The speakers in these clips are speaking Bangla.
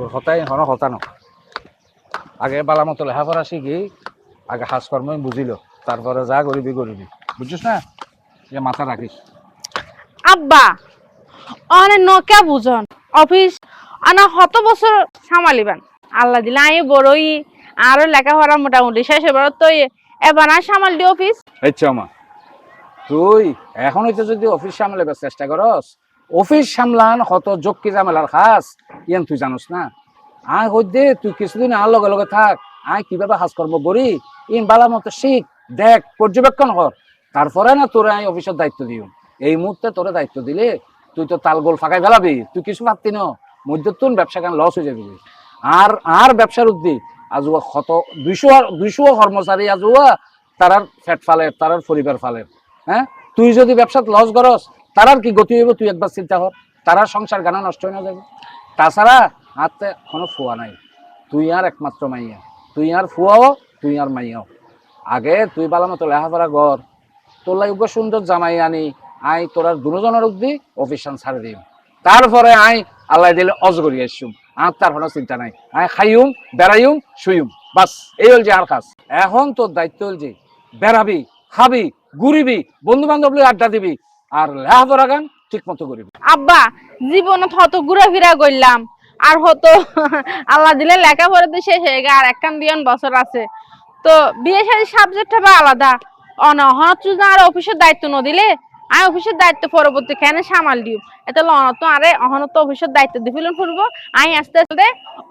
তোর হতাই হন হতানো আগে বালা মতো লেখাপড়া শিখি আগে কাজকর্ম বুঝিল তারপরে যা করিবি করিবি বুঝছিস না? যে মাথা রাখিস আব্বা অনে নকা বুঝন অফিস আনা হত বছর সামালিবান। আল্লাহ দিলে আই বড়ই আরও লেখাপড়া মোটামুটি শেষ এবার তো এবার আর সামাল দি অফিস আচ্ছা মা তুই এখন হইতে যদি অফিস সামলাবার চেষ্টা করস অফিস সামলান, কত জক্কি জামেলার খাস, ইয়ান তুই জানোস না। আয় হইতে তুই কিছুদিন আর লগে লগে থাক। আয়, কীভাবে কাজকর্ম করি? ইন বালা মতো শিখ, দেখ, পর্যবেক্ষণ কর। তারপরে না তোরে আমি অফিসের দায়িত্ব দিও। এই মুহূর্তে তোরে দায়িত্ব দিলে তুই তো তাল গোল ফাঁকাই ফেলাবি। তুই কিছু ভাবতি না। মধ্যে তুন ব্যবসা কেন লস হয়ে যাবি? আর আর ব্যবসার উদ্দি, আজুয়া কত, দুইশো দুইশো কর্মচারী আজুয়া, তারার ফ্যাট ফালের, তারার পরিবার ফালের। হ্যাঁ? তুই যদি ব্যবসাত লস করস তারার কি গতি হইব? তুই একবার চিন্তা কর। তারার সংসার গানা নষ্ট হয়ে না যাবে। তাছাড়া হাতে কোনো ফুয়া নাই। তুই আর একমাত্র মাইয়া। তুই আর ফুয়াও, তুই আর মাইয়াও। আগে তুই বালা মতো লেখাপড়া কর। তোর লাগবে সুন্দর জামাই আনি। আই তোরার দুজনের অব্দি অফিসান ছাড়ে দিম। তারপরে আই আল্লাহ দিলে অজগরি আসুম। আর তার কোনো চিন্তা নাই। আই খাইউম বেড়াইউম শুইউম বাস, এই হল যে আর কাজ। এখন তোর দায়িত্ব হল যে, বেড়াবি, খাবি, ঘুরিবি বন্ধু বান্ধব আড্ডা দিবি। আর লেখাপড়া গান ঠিক মতো করিবি। আব্বা জীবনত হত ঘুরাফিরা করলাম। আর হতো আল্লাহ দিলে লেখাপড়া তো শেষ হয়ে গে আর একখান দিয়ন বছর আছে। তো বিয়ে শাদী সাবজেক্ট হবে আলাদা। আর অফিসের দায়িত্ব ন দিলে আমি অফিসের দায়িত্ব পরবর্তী কেন সামাল দিও এটা অনত আরে অহনত অফিসের দায়িত্ব দি ফেলুন ফুরবো। আমি আস্তে আস্তে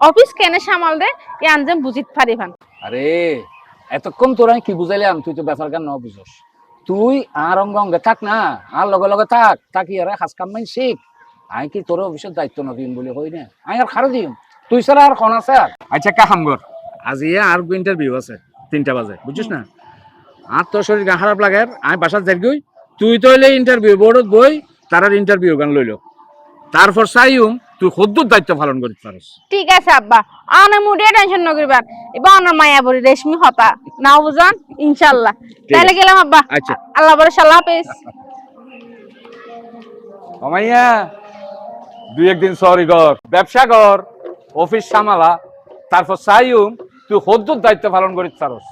অফিস কেন সামাল দে ইয়ান যে বুঝিত পারি ভান। আরে এতক্ষণ তোর আমি কি বুঝাইলাম? তুই তো ব্যাপার গান ন বুঝস। তুই আর অঙ্গ অঙ্গে থাক না আর লগে লগে থাক থাকি আর হাস কাম মাইন শিখ। আই কি তোর অফিসের দায়িত্ব নদিন বলে হই না? আই আর খারে দিম। তুই ছাড়া আর কোন আছে? আচ্ছা কা হামগর আজি আর ইন্টারভিউ আছে তিনটা বাজে বুঝছিস না? আর তোর শরীর গা খারাপ লাগে আমি বাসার যাই গই তুই তো ইন্টারভিউ বোর্ডত বই তারার ইন্টারভিউ গান লইল তারপর চাইম তুই সদ্যুর দায়িত্ব পালন করিতে পারস। ঠিক আছে আব্বা। আনে মুডিয়ে টেনশন নকরিবার এবার অনার মায়া বলি রেশমি হতা। নাও বুঝান ইনশাআল্লাহ তাহলে গেলাম আব্বা। আচ্ছা। আল্লাহ বড় সাল্লাহ হাফেজ। অমাইয়া দুই একদিন সরি কর ব্যবসা কর অফিস সামালা তারপর চাইম তুই সদ্যুর দায়িত্ব পালন করিতে পারস।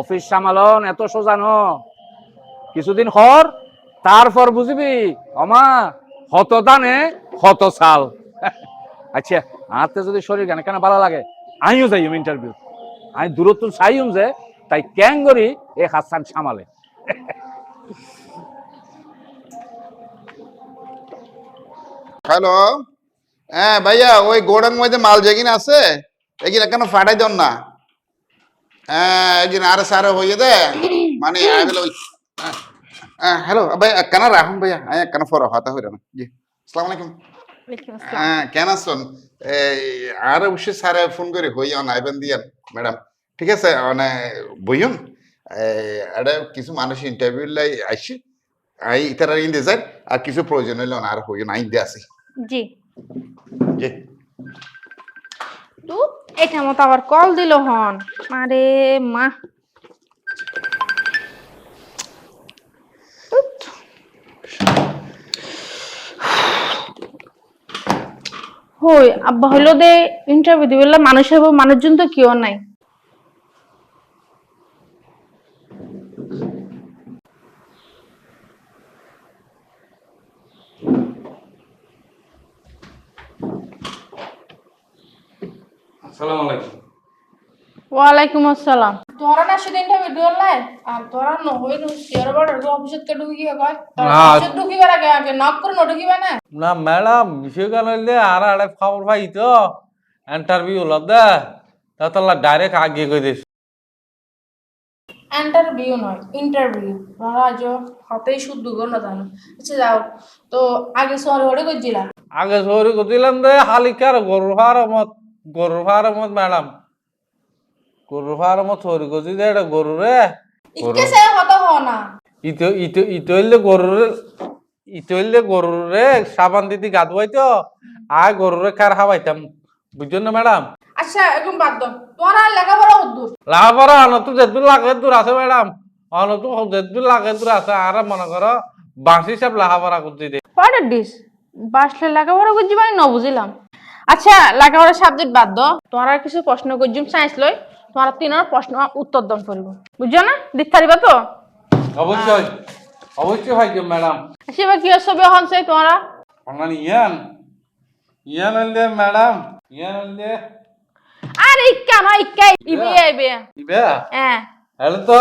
অফিস সামালন এত সোজা ন। কিছুদিন হর তারপর বুঝবি অমা হত দানে হত সাল আচ্ছা হাতে যদি শরীর গানে কেন ভালো লাগে? আমিও যাইম ইন্টারভিউ আমি দূরত্ব চাইম যে, তাই ক্যাং করি এ হাসান সামালে। হ্যালো হ্যাঁ ভাইয়া, ওই গোডাং মধ্যে মাল যেগিন আছে, এগিলা কেন ফাটাই দেন না? হ্যাঁ এগিন আরে সারে হইয়ে দে মানে আইবেল হ্যাঁ হ্যালো ভাই কেন রাখুন ভাইয়া? হ্যাঁ কেন ফর হাতা হইরা জি, আসসালামু আলাইকুম। হ্যাঁ কেন এই আর অবশ্যই স্যারে ফোন করে হইয়া আইবেন দিয়ান ম্যাডাম। ঠিক আছে মানে বইয়ন। এটা কিছু মানুষ ইন্টারভিউ লাই আইসি আই ইতারা ইন্দে যায় আর কিছু প্রয়োজন হইলে আর হইয়া না ইন্দে আসি। জি। জি। তু এটা মতো আবার কল দিল হন। মারে মা। হই আব্বা হইল দে ইন্টারভিউ দিবে। মানুষ হইব মানুষজন তো কেউ নাই। আসসালামু আলাইকুম। ওয়ালাইকুম আসসালাম। শেয়ার বাড়ার গো অফিসত কে ঢুকি কয়? তোরা না। অফিসত ঢুকিবার আগে আগে নক করে ন ঢুকিবা না? না ম্যাডাম বিষয় কেন হইলে আর আরে খবর তো। ইন্টারভিউ ডাইরেক্ট আগে কই দিস। ইন্টারভিউ নয় ইন্টারভিউ হতেই শুদ্ধ গো না জানো। আচ্ছা যাও। তো আগে সরি হড়ে কইছিলা আগে সরি করছিলাম দে হালিকার গরুর ফার্মত গরুর ফার্মত ম্যাডাম। গরুর ফার্মত সরি করছি দে এটা গরু রে। ইকে সে হত হ না। ইতো ইতো ইতো হইলে গরুর ইতো হইলে গরুর রে সাবান দিদি গা ধুয়াই তো। আয় গরুরে কার হাওয়াইতাম বুঝছেন না ম্যাডাম? আচ্ছা এখন বাদ দাও লেখাপড়া হদ্দুর লাভারা অনত যেদুর লাগে দূর আছে ম্যাডাম। অনত যেদুর লাগে দূর আছে। আর মনে করো বাঁশি সব লাহাভারা করতে দে। হোয়াট ডিস বাসলে লেখাপড়া করছি মানে ন বুঝিলাম আচ্ছা লেখাপড়ার সাবজেক্ট বাদ দাও তোমার আর কিছু প্রশ্ন করছুম সায়েন্স লই। তোমার তিনের প্রশ্ন উত্তর দম করিব বুঝছ না? দিতে পারিবা তো? অবশ্যই। অবশ্যই ভাই ম্যাডাম। সেবা কি ছবি হনছে তোমরা? অনলাইন ইয়ান। ইয়ান আনলে ম্যাডাম। ইয়ান আনলে। আর ইক্কা না ইক্কা। ইবি আইবে। ইবে? হ্যাঁ। এটা তো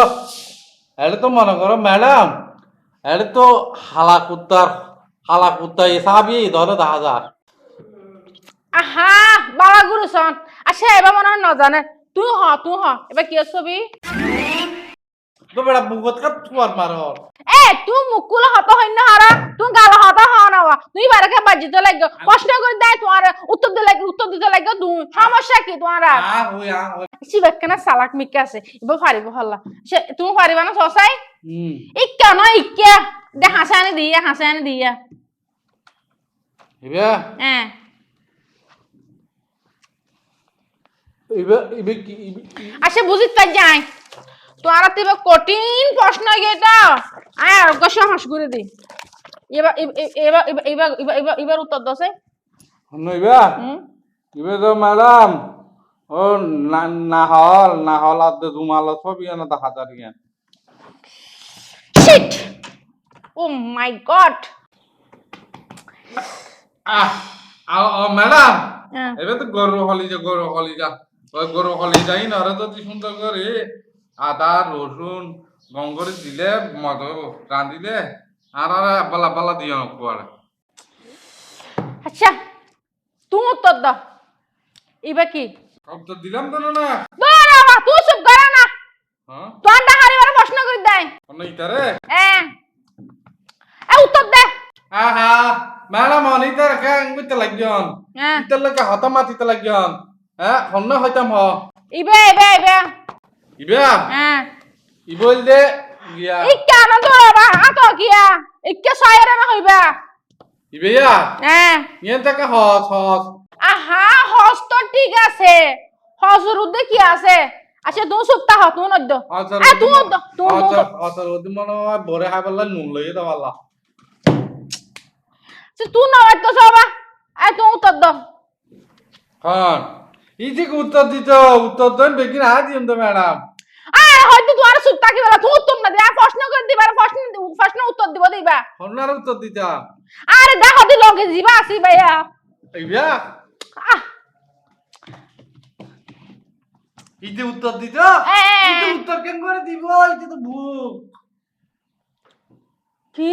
এটা তো মনে করো ম্যাডাম। এটা তো হালা কুত্তার হালা কুত্তা হিসাবই ধরে যায় আহা বাবা গুরুসন আচ্ছা এবার মনে হয় নজানে। তুই হ তুই হ এবার কি ছবি বেড়া কাপ মার এ তুই মুকুল হত হইন হারা তুই গাল হত না। তুই বারকে বাজিতে লাগো প্রশ্ন করে দেয় তোমার উত্তর দিতে লাগে উত্তর দিতে লাগে তুই সমস্যা কি তোমার আ হই আ হই সালাক মিকা আছে এবার পারিব হল্লা সে তুমি পারিবা না সসাই হুম ইক্কা নয় ইক্কা দে হাসে আনি দিয়া হাসে আনি দিয়া ইবে হ্যাঁ ইবে ইবে কি ইবে আচ্ছা বুঝিত পাই যাই তিবা কঠিন প্রশ্ন আয় আর করে দি এবার এবার এবার এবার এবার এবার এবার উত্তর দছে নইবে হুম? তো ম্যাডাম ও না না হল না হল আর না shit oh my god ah আ ম্যাডাম এবার তো গরু হলি যে গরু হলি যা। ওই গরু হলি যাই না ওরা যদি সুন্দর করে আদা রসুন গঙ্গরে দিলে মদ রাঁধিলে আর আর বালা বালা দিও কুয়ারে আচ্ছা তুমি উত্তর দাও এবার কি? তো দিলাম তো না দৌড়া বা তুই চুপ করা না। হ্যাঁ তোমার ডাহারি বারে প্রশ্ন করে দেয় অন্য ইতারে হ্যাঁ এ উত্তর দে। আহা ম্যাডাম অনিতার কে আঙ্গুতে লাগিয়ন। হ্যাঁ ইতার লাগে হতা মাতিতে লাগিয়ন। হ্যাঁ হইতাম হ। ইবে ইবে ইবে। ইবা? হ্যাঁ। ইবল দে গিয়া। ইক্কা না দৌড়া বা আত কিয়া ইক্কা সাইরে না হইবা। ইবেয়া হ্যাঁ। ইয়েন টাকা হস হস। আহা হস তো ঠিক আছে। হসর উদ্দে কি আছে? আচ্ছা তুমি চুপতা হ তুমি নদ্য। আচ্ছা এ তুমি নদ্য তুমি আচ্ছা আচ্ছা ওদি মনে হয় বরে হাই বললা নুন লইয়ে দাও তুই নবাইতো সবা। এ তুমি উত্তর দাও। হ্যাঁ দিত উত্তর দেন বেকি না দিম তো ম্যাডাম আরে হয়তো তোমার চুপ থাকি বেলা তুমি উত্তর না দিয়া প্রশ্ন করে দিবা আর প্রশ্ন প্রশ্ন উত্তর দিব দিবা। হন্নার উত্তর দিতাম আরে দি লগে যাবা আসি ভাইয়া। আহ। ইজি উত্তর দিত? এ। উত্তর কেন করে দিব? ইজি তো ভুক কি?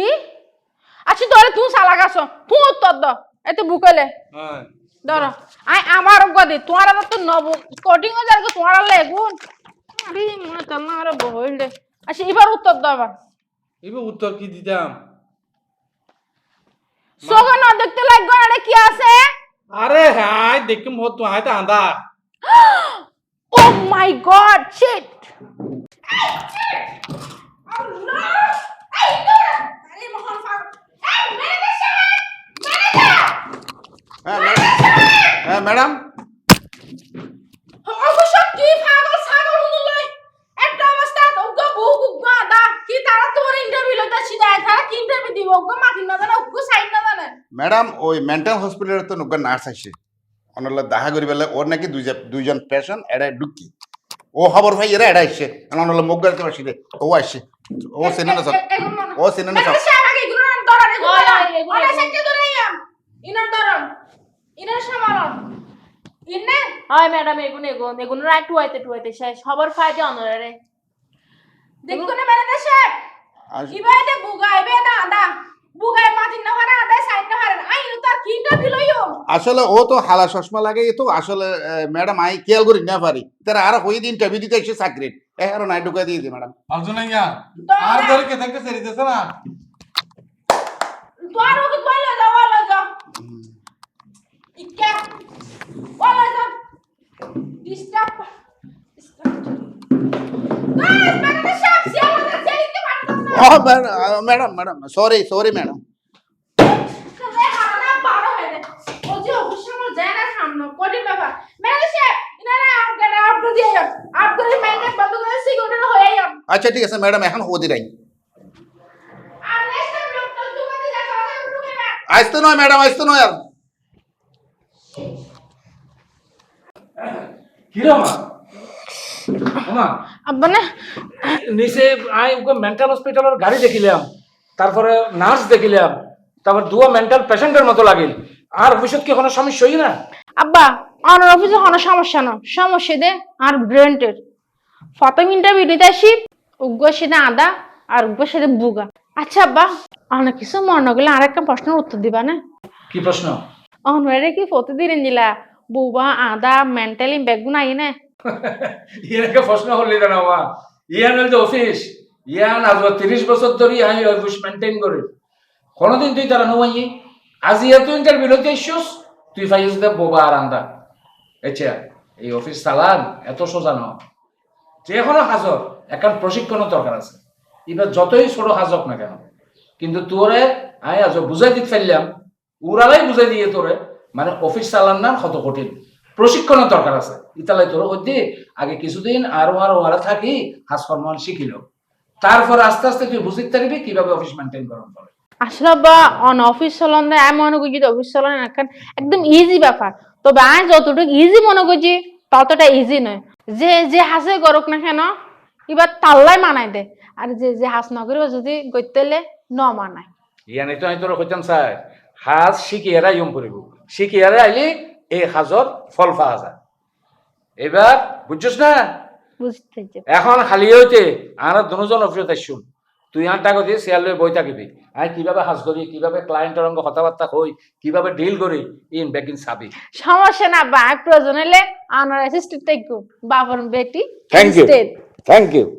আচ্ছা ধরে তুই সালাক আছো তুই উত্তর দাও এতে বুকলে হ্যাঁ। ধরো আই আমার গদি তোমার তো নব কোটিং ও যার তোমার লেগুন। আরে মনে তো না আরে বহল দে। আচ্ছা এবার উত্তর দাও আবার। ইবে উত্তর কি দিতাম? সোগা না দেখতে লাগবে আরে কি আছে? আরে হাই দেখিম হত তো হাই তা আন্দা ও মাই গড শিট কি না জানে ম্যাডাম ওই মেন্টাল হসপিটালে তো নুকা নার্স আসছে অনলা দাহা করি বেলা ওর নাকি দুইজন দুইজন পেশেন্ট এরা ঢুকি ও খবর ভাই এরা এরা আসছে অনলা মুখ গাড়তে পারছি রে ও আসছে ও সিনে না সব ও সিনে না সব হয় ম্যাডাম এগুন এগুন এগুন রায় টুয়াইতে টুয়াইতে শেষ সবার ফায়দা অনরে আস- আসলে ও তো হালা চশমা লাগে তো আসলে ম্যাডাম আই খেয়াল করি না পারি তারা আর হয়ে দিন ইন্টারভিউ দিতে এসে এখন নাই ঢুকা দিয়ে দি ম্যাডাম আলছো না আর ধরে কে থেকে সেরি দেছ না ও madam madam sorry sorry madam আচ্ছা ঠিক আছে ম্যাডাম এখন হতে রাই আসতে নয় ম্যাডাম আসতে নয় আর কিরে মা মা আব্বা না। নিচে আই মেন্টাল হসপিটালের গাড়ি দেখিলাম তারপরে নার্স দেখিলাম তারপর দুয়া মেন্টাল পেশেন্টের মতো লাগিল। আর ভবিষ্যৎ কি কোনো সমস্যা হই না? আব্বা আমার অফিসে কোনো সমস্যা না। সমস্যা দে আর ব্রেন্টের প্রথম ইন্টারভিউ দিতে আসি উগ্র সেদে আদা আর উগ্র সেদে বুগা। আচ্ছা আব্বা অনেক কিছু মনে করলে আর একটা প্রশ্নের উত্তর দিবা না? কি প্রশ্ন? অনরে কি প্রতিদিন দিলা বুবা আদা মেন্টালি বেগুন না ইয়ানকে প্রশ্ন করলি না মা ইয়ান হল অফিস ইয়ান আজ তিরিশ বছর ধরে আমি অফিস মেনটেন করি। কোনোদিন তুই তারা নয় আজি এত ইন্টারভিউ লইতে ইস্যুস তুই পাইছিস দে বোবা আর আন্দা। আচ্ছা এই অফিস চালান, এত সোজা নয় যে কোনো হাজর এখন প্রশিক্ষণের দরকার আছে। এবার যতই ছোট হাজক না কেন, কিন্তু তোরে আমি আজ বুঝাই দিতে ফেললাম। উড়ালাই বুঝাই দিয়ে তোরে মানে অফিস চালান না কত কঠিন। প্রশিক্ষণের দরকার আছে। ইতালাই তোর হইতে আগে কিছুদিন আরও আরও আরও থাকি হাজ কর্ম শিখিল। তারপর আস্তে আস্তে তুই বুঝতে পারবি কীভাবে অফিস মেনটেন করতে হবে আসলে বা অন অফিস চলন আমি মনে করছি অফিস চলন এখন একদম ইজি ব্যাপার। তবে আমি যতটুকু ইজি মনে করছি ততটা ইজি নয়। যে যে হাসে করুক না কেন এবার তাল্লাই মানাই দে। আর যে যে হাস নগরীও যদি গইতেলে ন মানায়। ইয়ানি তো আমি তোর কইতাম স্যার হাজ শিখিয়ারা ইয়ম করিব শিখিয়ারা আইলি এই হাজর ফল পাওয়া যায়। এবার বুঝছিস না? এখন খালি হইতে আর দুজন অফিসত আসছুন তুই আর টাকা দিয়ে শেয়ার লয়ে বই থাকিবি। আমি কীভাবে হাজ করি কীভাবে ক্লায়েন্টের অঙ্গ কথাবার্তা হই কীভাবে ডিল করি ইন বেকিং সাবি সমস্যা না বা প্রয়োজন হলে আমার অ্যাসিস্ট্যান্ট বাবার বেটি থ্যাংক ইউ। Thank you